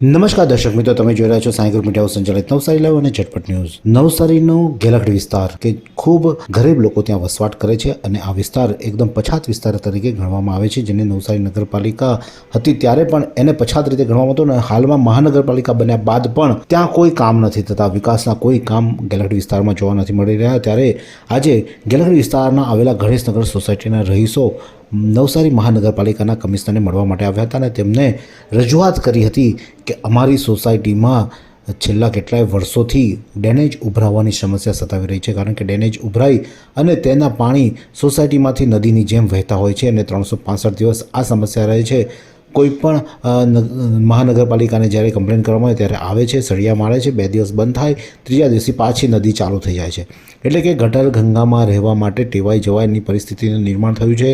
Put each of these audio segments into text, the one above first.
નમસ્કાર દર્શક મિત્રો, તમે જોઈ રહ્યા છો સાંઈ ગ્રુપ મીડિયા સંચાલિત નવસારી લાઈવ અને ઝટપટ ન્યૂઝ. નવસારીનો ગેલખડ વિસ્તાર કે ખૂબ ગરીબ લોકો ત્યાં વસવાટ કરે છે અને આ વિસ્તાર એકદમ પછાત વિસ્તાર તરીકે ગણવામાં આવે છે, જેને નવસારી નગરપાલિકા હતી ત્યારે પણ એને પછાત રીતે ગણવામાં હતું અને હાલમાં મહાનગરપાલિકા બન્યા બાદ પણ ત્યાં કોઈ કામ નથી થતા, વિકાસના કોઈ કામ ગેલખડ વિસ્તારમાં જોવા નથી મળી રહ્યા. ત્યારે આજે ગેલખડ વિસ્તારના આવેલા ગણેશનગર સોસાયટીના રહીશો નવસારી મહાનગરપાલિકાના કમિશનરને મળવા માટે આવ્યા હતા અને તેમને રજૂઆત કરી હતી કે અમારી સોસાયટીમાં છેલ્લા કેટલાય વર્ષોથી ડેનેજ ઉભરાવાની સમસ્યા સતાવી રહી છે, કારણ કે ડેનેજ ઉભરાઈ અને તેના પાણી સોસાયટીમાંથી નદીની જેમ વહેતા હોય છે અને ત્રણસો દિવસ આ સમસ્યા રહે છે. કોઈ પણ મહાનગરપાલિકાને જ્યારે કમ્પ્લેન કરવામાં આવે ત્યારે આવે છે, સળિયા મારે છે, બે દિવસ બંધ થાય, ત્રીજા દિવસે પાછી નદી ચાલુ થઈ જાય છે. એટલે કે ગટર ગંગામાં રહેવા માટે ટેવાઈ જવાયની પરિસ્થિતિનું નિર્માણ થયું છે.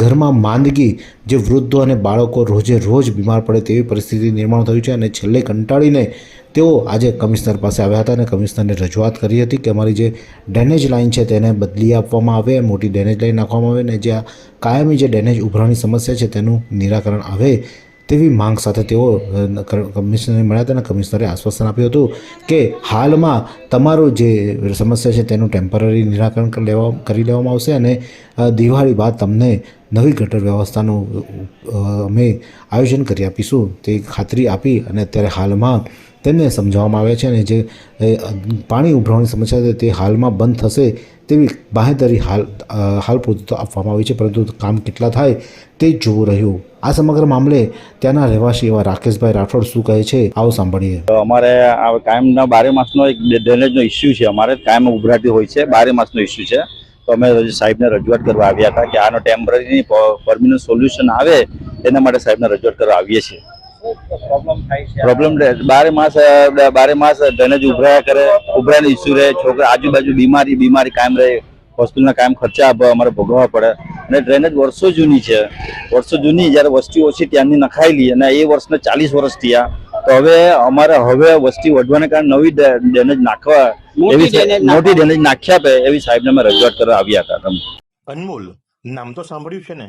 ઘરમાં માંદગી, જે વૃદ્ધો અને બાળકો રોજે રોજ બીમાર પડે તેવી પરિસ્થિતિ નિર્માણ થયું છે અને છેલ્લે કંટાળીને તેઓ આજે કમિશનર પાસે આવ્યા હતા અને કમિશનરને રજૂઆત કરી હતી કે અમારી જે ડેનેજ લાઇન છે તેને બદલી આપવામાં આવે, મોટી ડેનેજ લાઇન નાખવામાં આવે અને જે આ કાયમી જે ડેનેજ ઉભરાની સમસ્યા છે તેનું નિરાકરણ આવે તેવી માંગ સાથે તેઓ કમિશનરને મળ્યા હતા અને કમિશનરે આશ્વાસન આપ્યું હતું કે હાલમાં તમારું જે સમસ્યા છે તેનું ટેમ્પરરી નિરાકરણ કરી લેવા, કરી લેવામાં આવશે અને દિવાળી બાદ તમને નવી ગટર વ્યવસ્થાનું અમે આયોજન કરી આપીશું. તે ખાતરી આપી અને અત્યારે હાલમાં તેમને સમજાવવામાં આવે છે અને જે પાણી ઉભરાવાની સમસ્યા છે તે હાલમાં બંધ થશે તેવી બાહેધરી હાલ હાલ પૂરતી તો આપવામાં આવી છે, પરંતુ કામ કેટલા થાય તે જોવું રહ્યું. આ સમગ્ર મામલે ત્યાંના રહેવાસી એવા રાકેશભાઈ રાઠોડ શું કહે છે, આવો સાંભળીએ. અમારે આ કાયમના બારે માસનો એક ડ્રેનેજનો ઇસ્યુ છે અમારે, કાયમ ઉભરાતી હોય છે, બારે માસનો ઇસ્યુ છે. તો અમે સાહેબને રજૂઆત કરવા આવ્યા હતા કે આનો ટેમ્પરરી પરમિનન્ટ સોલ્યુશન આવે, એના માટે સાહેબને રજૂઆત કરવા આવીએ છીએ. પ્રોબ્લેમ બારે માસ બારે માસ ડ્રેનેજ ઉભરાયા કરે ઉભરાયનો ઇસ્યુ રહે. છોકરા આજુબાજુ બીમારી બીમારી કાયમ રહે. હોસ્પિટલના કાયમ ખર્ચા અમારે ભોગવવા પડે. અને ડ્રેનેજ વર્ષો જૂની છે. વર્ષો જૂની જ્યારે વસ્તી ઓછી ત્યાંની નખાયેલી અને એ વર્ષને ચાલીસ વર્ષ થયા. તો હવે અમારે હવે વસ્તી વધવાને કારણે નવી ડ્રેનેજ નાખવા મોટી એવી મોટી ડ્રેનેજ નાખ્યા પે એવી સાહેબને અમે રજૂઆત કરવા આવ્યા હતા. તમે અનમોલ નામ તો સાંભળ્યું છે ને?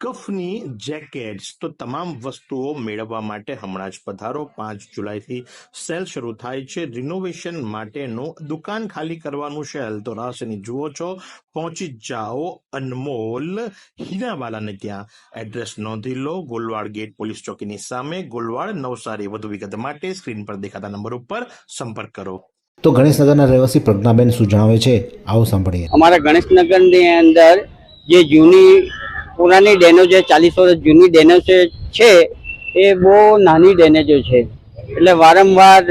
કફની જેકેટ્સ તો તમામ વસ્તુઓ મેળવવા માટે હમણાં જ પધારો. પાંચ જુલાઈથી સેલ શરૂ થાય છે. રિનોવેશન માટેનું દુકાન ખાલી કરવાનું સેલ તો રાસની જુઓ છો. પહોંચી જાઓ અનમોલ હિનાવાલાને ત્યાં. એડ્રેસ નોંધી લો. ગોલવાડ ગેટ પોલીસ ચોકીની સામે. ગોલવાડ નવસારી. વધુ વિગત માટે સ્ક્રીન પર દેખાતા નંબર ઉપર સંપર્ક કરો. તો ગણેશનગરના રહેવાસી પ્રજ્ઞાબેન શું જણાવે છે? આવો સાંભળીએ. અમારા ગણેશનગરની અંદર જે જૂની પુરાની ડેનો જે ચાલીસ વર્ષ જૂની ડેનો છે એ બહુ નાની ડેનેજો છે. એટલે વારંવાર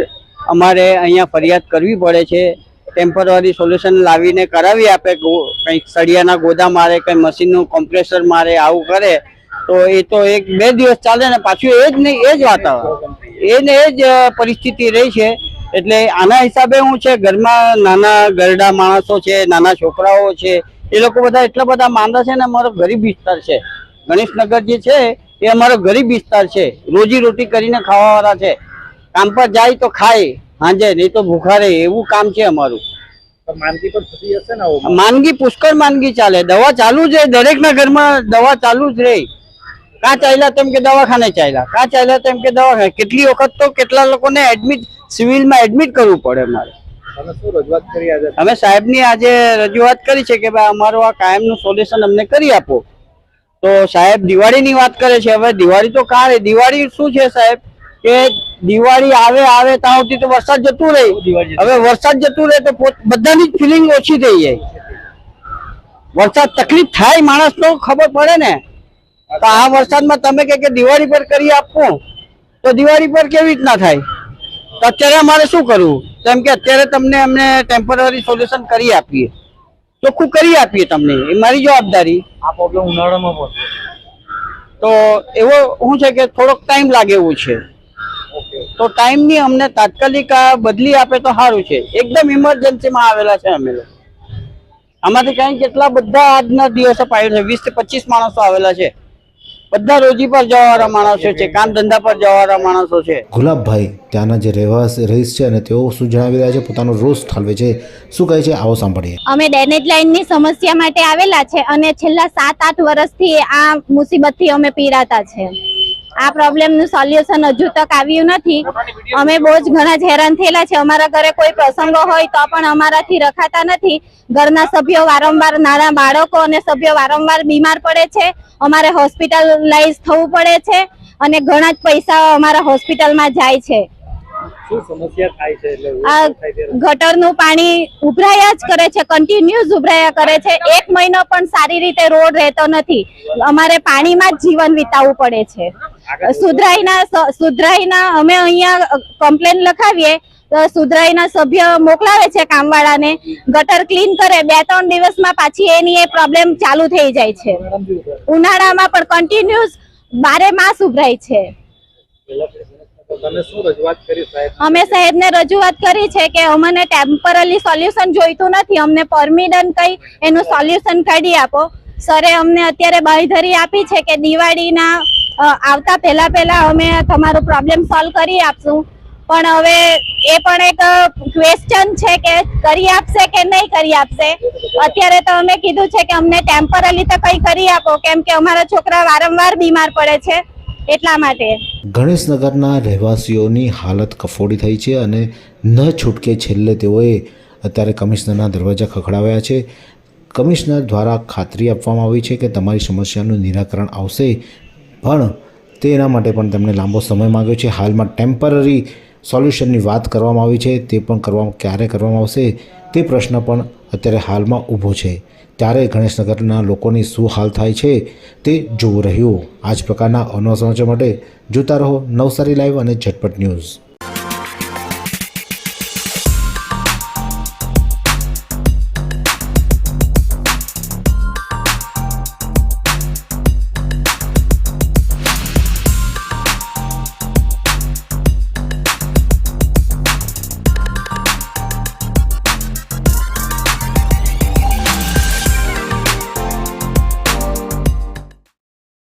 અમારે અહીંયા ફરિયાદ કરવી પડે છે, ટેમ્પરરી સોલ્યુશન લાવીને કરાવી આપે કંઈક સળિયાના ગોદા મારે, કંઈ મશીનનું કોમ્પ્રેસર મારે, આવું કરે, તો એ તો એક બે દિવસ ચાલે ને પાછું એ જ નહીં, એ જ વાતાવરણ એને એ જ પરિસ્થિતિ રહી છે, એટલે આના હિસાબે હું છે, ઘરમાં નાના ગરડા માણસો છે, નાના છોકરાઓ છે એ લોકો બધા એટલા બધા માંદા છે ને અમારો ગરીબ વિસ્તાર છે. ગણેશનગર જે છે એ અમારો ગરીબ વિસ્તાર છે. રોજી રોટી કરીને ખાવાવાળા છે. કામ પર જાય તો ખાય હાંજે નહીં તો ભૂખા રહે એવું કામ છે અમારું. માંદગી પણ થતી હશે ને માંદગી પુષ્કળ માંદગી ચાલે. દવા ચાલુ જ રહે દરેકના ઘરમાં દવા ચાલુ જ રહે. કા ચાલ્યા તેમ કે દવાખાને ચાલ્યા કાં ચાલ્યા તેમ કે દવાખાને. કેટલી વખત તો કેટલા લોકોને એડમિટ સિવિલમાં એડમિટ કરવું પડે અમારે. અમે સાહેબની આજે રજૂઆત કરી છે કે ભાઈ અમારું આ કાયમનું સોલ્યુશન અમને કરી આપો. તો સાહેબ દિવાળીની વાત કરે છે. હવે દિવાળી તો કાં રે દિવાળી શું છે સાહેબ? કે દિવાળી આવે આવે ત્યાં સુધી તો વરસાદ જતું રહે. હવે વરસાદ જતું રહે તો બધાની જ ફિલિંગ ઓછી થઈ જાય. વરસાદ તકલીફ થાય માણસ તો ખબર પડે ને? તો આ વરસાદમાં તમે કે કે દિવાળી પર કરી આપો. તો દિવાળી પર કેવી રીતના થાય? તો અત્યારે અમારે શું કરવું? કેમ કે અત્યારે તમને અમને ટેમ્પરરી સોલ્યુશન કરી આપીએ. ચોખ્ખું કરી આપીએ તમને. એ મારી જવાબદારી. આ પ્રોબ્લેમ ઉનાળામાં પણ તો એવો શું છે કે થોડોક ટાઈમ લાગે એવું છે. તો ટાઈમની અમને તાત્કાલિક આ બદલી આપે તો સારું છે. એકદમ ઇમરજન્સીમાં આવેલા છે અમે લોકો. આમાંથી કઈ કેટલા બધા આજના દિવસે પાડ્યો છે. વીસથી પચીસ માણસો આવેલા છે. બધા રોજી પર જવાવાળા માણસો છે કામ ધંધા પર જવાવાળા માણસો છે. ગુલાબભાઈ ત્યાંના જે રહેવાસી રહીશ છે અને તેઓ શું જણાવી રહ્યા છે પોતાનો રોષ ઠાલવે છે શું કહે છે આવો સાંભળીએ. અમે ડેનેજ લાઇનની સમસ્યા માટે આવેલા છે અને છેલ્લા સાત આઠ વર્ષથી આ મુસીબતથી અમે પીડાતા છે. આ પ્રોબ્લેમનું સોલ્યુશન હજુ તક આવ્યું નથી. અમે બહુ જ ઘણા જ હેરાન થયેલા છે. અમારા ઘરે કોઈ પ્રસંગો હોય તો પણ અમારાથી રખાતા નથી. ઘરના સભ્યો વારંવાર નાના બાળકો અને સભ્યો વારંવાર બીમાર પડે છે. અમારે હોસ્પિટલાઇઝ થવું પડે છે અને ઘણા જ પૈસા અમારા હોસ્પિટલમાં જાય છે. આ ગટરનું પાણી ઉભરાયા જ કરે છે કન્ટિન્યુઅસ ઉભરાયા કરે છે. એક મહિનો પણ સારી રીતે રોડ રહેતો નથી. અમારે પાણીમાં જ જીવન વિતાવવું પડે છે. સુધરાઈના સુધરાઈના અમે અહીંયા કમ્પ્લેન લખાવીએ તો સુધરાઈના સભ્ય મોકલાવે છે કામવાળાને. ગટર ક્લીન કરે બે ત્રણ દિવસમાં પાછી એની એ પ્રોબ્લેમ ચાલુ થઈ જાય છે. ઉનાળામાં ઉનાળામાં પણ કન્ટિન્યુઅસ બારે માસ ઉભરાય છે. અમે સાહેબને રજૂઆત કરી છે કે અમને ટેમ્પરરી સોલ્યુશન જોઈતું નથી. અમને પરમિનન્ટ કઈ એનું સોલ્યુશન કાઢી આપો. સરે અમને અત્યારે બાંયધરી આપી છે કે દિવાળીના આવતા પહેલા પહેલા અમે તમારો પ્રોબ્લેમ સોલ્વ કરી આપશું. પણ હવે એ પણ એક ક્વેશ્ચન છે કે કરી આપશે કે નહીં કરી આપશે? અત્યારે તો અમે કીધું છે કે અમને ટેમ્પરરી તો કઈ કરી આપો. કેમ કે અમારા છોકરા વારંવાર બીમાર પડે છે. એટલા માટે. ગણેશનગરના રહેવાસીઓની હાલત કફોડી થઈ છે અને ન છૂટકે છેલ્લે તેઓએ અત્યારે કમિશનરના દરવાજા ખખડાવ્યા છે. કમિશનર દ્વારા ખાતરી આપવામાં આવી છે કે તમારી સમસ્યાનું નિરાકરણ આવશે, પણ તેના માટે પણ તેમણે લાંબો સમય માંગ્યો છે. હાલમાં ટેમ્પરરી સોલ્યુશનની વાત કરવામાં આવી છે, તે પણ કરવા ક્યારે કરવામાં આવશે તે પ્રશ્ન પણ અત્યારે હાલમાં ઊભો છે. ત્યારે ગણેશનગરના લોકોની શું હાલ થાય છે તે જોવું રહ્યું. આ જ પ્રકારના સમાચાર માટે જોતા રહો નવસારી લાઈવ અને ઝટપટ ન્યૂઝ.